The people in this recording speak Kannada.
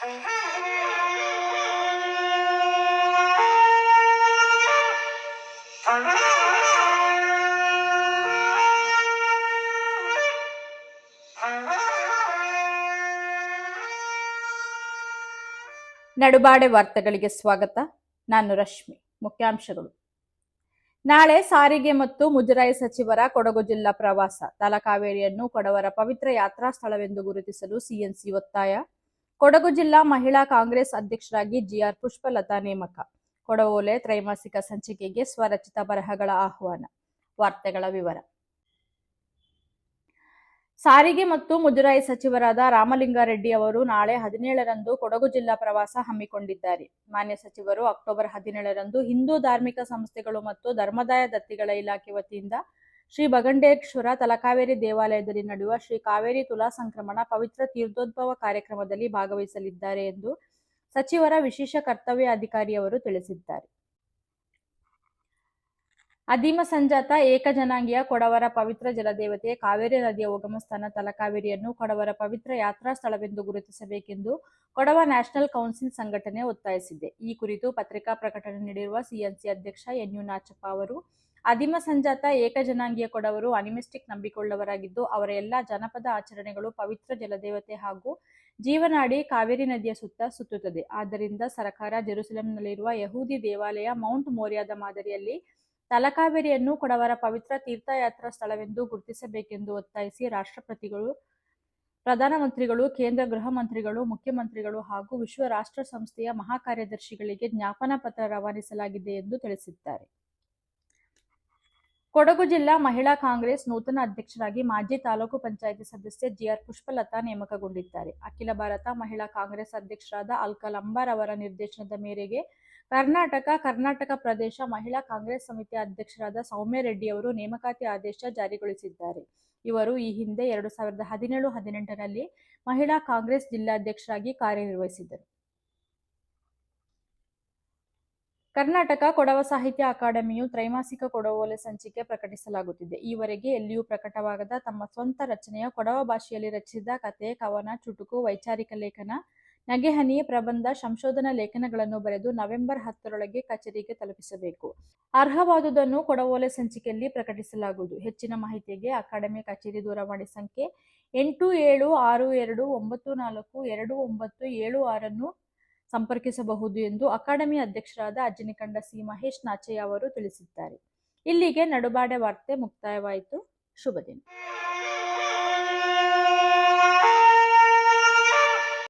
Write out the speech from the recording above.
ನಡುಬಾಡೆ ವಾರ್ತೆಗಳಿಗೆ ಸ್ವಾಗತ. ನಾನು ರಶ್ಮಿ. ಮುಖ್ಯಾಂಶಗಳು. ನಾಳೆ ಸಾರಿಗೆ ಮತ್ತು ಮುಜರಾಯಿ ಸಚಿವರ ಕೊಡಗು ಜಿಲ್ಲಾ ಪ್ರವಾಸ. ತಲಕಾವೇರಿಯನ್ನು ಕೊಡವರ ಪವಿತ್ರ ಯಾತ್ರಾ ಸ್ಥಳವೆಂದು ಗುರುತಿಸಲು ಸಿಎನ್ಸಿ ಒತ್ತಾಯ. ಕೊಡಗು ಜಿಲ್ಲಾ ಮಹಿಳಾ ಕಾಂಗ್ರೆಸ್ ಅಧ್ಯಕ್ಷರಾಗಿ ಜಿಆರ್ ಪುಷ್ಪಲತಾ ನೇಮಕ. ಕೊಡವೋಲೆ ತ್ರೈಮಾಸಿಕ ಸಂಚಿಕೆಗೆ ಸ್ವರಚಿತ ಬರಹಗಳ ಆಹ್ವಾನ. ವಾರ್ತೆಗಳ ವಿವರ. ಸಾರಿಗೆ ಮತ್ತು ಮುಜರಾಯಿ ಸಚಿವರಾದ ರಾಮಲಿಂಗಾರೆಡ್ಡಿ ಅವರು ನಾಳೆ ಹದಿನೇಳರಂದು ಕೊಡಗು ಜಿಲ್ಲಾ ಪ್ರವಾಸ ಹಮ್ಮಿಕೊಂಡಿದ್ದಾರೆ. ಮಾನ್ಯ ಸಚಿವರು ಅಕ್ಟೋಬರ್ ಹದಿನೇಳರಂದು ಹಿಂದೂ ಧಾರ್ಮಿಕ ಸಂಸ್ಥೆಗಳು ಮತ್ತು ಧರ್ಮದಾಯ ದತ್ತಿಗಳ ಇಲಾಖೆ ವತಿಯಿಂದ ಶ್ರೀ ಬಗಂಡೇಶ್ವರ ತಲಕಾವೇರಿ ದೇವಾಲಯದಲ್ಲಿ ನಡೆಯುವ ಶ್ರೀ ಕಾವೇರಿ ತುಲಾ ಸಂಕ್ರಮಣ ಪವಿತ್ರ ತೀರ್ಥೋದ್ಭವ ಕಾರ್ಯಕ್ರಮದಲ್ಲಿ ಭಾಗವಹಿಸಲಿದ್ದಾರೆ ಎಂದು ಸಚಿವರ ವಿಶೇಷ ಕರ್ತವ್ಯ ಅಧಿಕಾರಿಯವರು ತಿಳಿಸಿದ್ದಾರೆ. ಅಧೀಮ ಸಂಜಾತ ಏಕಜನಾಂಗೀಯ ಕೊಡವರ ಪವಿತ್ರ ಜಲದೇವತೆ ಕಾವೇರಿ ನದಿಯ ಉಗಮ ಸ್ಥಾನ ತಲಕಾವೇರಿಯನ್ನು ಕೊಡವರ ಪವಿತ್ರ ಯಾತ್ರಾ ಸ್ಥಳವೆಂದು ಗುರುತಿಸಬೇಕೆಂದು ಕೊಡವ ನ್ಯಾಷನಲ್ ಕೌನ್ಸಿಲ್ ಸಂಘಟನೆ ಒತ್ತಾಯಿಸಿದೆ. ಈ ಕುರಿತು ಪತ್ರಿಕಾ ಪ್ರಕಟಣೆ ನೀಡಿರುವ ಸಿಎನ್ಸಿ ಅಧ್ಯಕ್ಷ ಎನ್ ಯು ನಾಚಪ್ಪ ಅವರು, ಅಧಿಮ ಸಂಜಾತ ಏಕಜನಾಂಗೀಯ ಕೊಡವರು ಅನಿಮಿಸ್ಟಿಕ್ ನಂಬಿಕೊಳ್ಳವರಾಗಿದ್ದು, ಅವರ ಎಲ್ಲ ಜನಪದ ಆಚರಣೆಗಳು ಪವಿತ್ರ ಜಲದೇವತೆ ಹಾಗೂ ಜೀವನಾಡಿ ಕಾವೇರಿ ನದಿಯ ಸುತ್ತ ಸುತ್ತುತ್ತದೆ. ಆದ್ದರಿಂದ ಸರ್ಕಾರ ಜೆರುಸಲೆಂನಲ್ಲಿರುವ ಯಹೂದಿ ದೇವಾಲಯ ಮೌಂಟ್ ಮೋರಿಯಾದ ಮಾದರಿಯಲ್ಲಿ ತಲಕಾವೇರಿಯನ್ನು ಕೊಡವರ ಪವಿತ್ರ ತೀರ್ಥಯಾತ್ರಾ ಸ್ಥಳವೆಂದು ಗುರುತಿಸಬೇಕೆಂದು ಒತ್ತಾಯಿಸಿ ರಾಷ್ಟ್ರಪತಿಗಳು, ಪ್ರಧಾನಮಂತ್ರಿಗಳು, ಕೇಂದ್ರ ಗೃಹ ಮಂತ್ರಿಗಳು, ಮುಖ್ಯಮಂತ್ರಿಗಳು ಹಾಗೂ ವಿಶ್ವ ರಾಷ್ಟ್ರ ಸಂಸ್ಥೆಯ ಮಹಾಕಾರ್ಯದರ್ಶಿಗಳಿಗೆ ಜ್ಞಾಪನಾ ಪತ್ರ ರವಾನಿಸಲಾಗಿದೆ ಎಂದು ತಿಳಿಸಿದ್ದಾರೆ. ಕೊಡಗು ಜಿಲ್ಲಾ ಮಹಿಳಾ ಕಾಂಗ್ರೆಸ್ ನೂತನ ಅಧ್ಯಕ್ಷರಾಗಿ ಮಾಜಿ ತಾಲೂಕು ಪಂಚಾಯಿತಿ ಸದಸ್ಯೆ ಜಿಆರ್ ಪುಷ್ಪಲತಾ ನೇಮಕಗೊಂಡಿದ್ದಾರೆ. ಅಖಿಲ ಭಾರತ ಮಹಿಳಾ ಕಾಂಗ್ರೆಸ್ ಅಧ್ಯಕ್ಷರಾದ ಅಲ್ಕಲ್ ಅಂಬಾರ್ ಅವರ ನಿರ್ದೇಶನದ ಮೇರೆಗೆ ಕರ್ನಾಟಕ ಕರ್ನಾಟಕ ಪ್ರದೇಶ ಮಹಿಳಾ ಕಾಂಗ್ರೆಸ್ ಸಮಿತಿ ಅಧ್ಯಕ್ಷರಾದ ಸೌಮ್ಯ ರೆಡ್ಡಿ ಅವರು ನೇಮಕಾತಿ ಆದೇಶ ಜಾರಿಗೊಳಿಸಿದ್ದಾರೆ. ಇವರು ಈ ಹಿಂದೆ ಎರಡು ಸಾವಿರದ ಹದಿನೇಳು, ಹದಿನೆಂಟರಲ್ಲಿ ಮಹಿಳಾ ಕಾಂಗ್ರೆಸ್ ಜಿಲ್ಲಾಧ್ಯಕ್ಷರಾಗಿ ಕಾರ್ಯನಿರ್ವಹಿಸಿದ್ದರು. ಕರ್ನಾಟಕ ಕೊಡವ ಸಾಹಿತ್ಯ ಅಕಾಡೆಮಿಯು ತ್ರೈಮಾಸಿಕ ಕೊಡವೋಲೆ ಸಂಚಿಕೆ ಪ್ರಕಟಿಸಲಾಗುತ್ತಿದೆ. ಈವರೆಗೆ ಎಲ್ಲಿಯೂ ಪ್ರಕಟವಾಗದ ತಮ್ಮ ಸ್ವಂತ ರಚನೆಯ ಕೊಡವ ಭಾಷೆಯಲ್ಲಿ ರಚಿಸಿದ ಕಥೆ, ಕವನ, ಚುಟುಕು, ವೈಚಾರಿಕ ಲೇಖನ ನಗೆಹನಿ ಪ್ರಬಂಧ ಸಂಶೋಧನಾ ಲೇಖನಗಳನ್ನು ಬರೆದು ನವೆಂಬರ್ ಹತ್ತರೊಳಗೆ ಕಚೇರಿಗೆ ತಲುಪಿಸಬೇಕು. ಅರ್ಹವಾದುದನ್ನು ಕೊಡವೋಲೆ ಸಂಚಿಕೆಯಲ್ಲಿ ಪ್ರಕಟಿಸಲಾಗುವುದು. ಹೆಚ್ಚಿನ ಮಾಹಿತಿಗೆ ಅಕಾಡೆಮಿ ಕಚೇರಿ ದೂರವಾಣಿ ಸಂಖ್ಯೆ ಎಂಟು ಏಳು ಆರು ಎರಡು ಒಂಬತ್ತು ನಾಲ್ಕು ಎರಡು ಒಂಬತ್ತು ಏಳು ಆರನ್ನು ಸಂಪರ್ಕಿಸಬಹುದು ಎಂದು ಅಕಾಡೆಮಿ ಅಧ್ಯಕ್ಷರಾದ ಅಜ್ಜನಿಕಂಡ ಸಿ ಮಹೇಶ್ ನಾಚಯ್ಯ ಅವರು ತಿಳಿಸಿದ್ದಾರೆ. ಇಲ್ಲಿಗೆ ನಡುಬಾಡೆ ವಾರ್ತೆ ಮುಕ್ತಾಯವಾಯಿತು. ಶುಭ ದಿನ.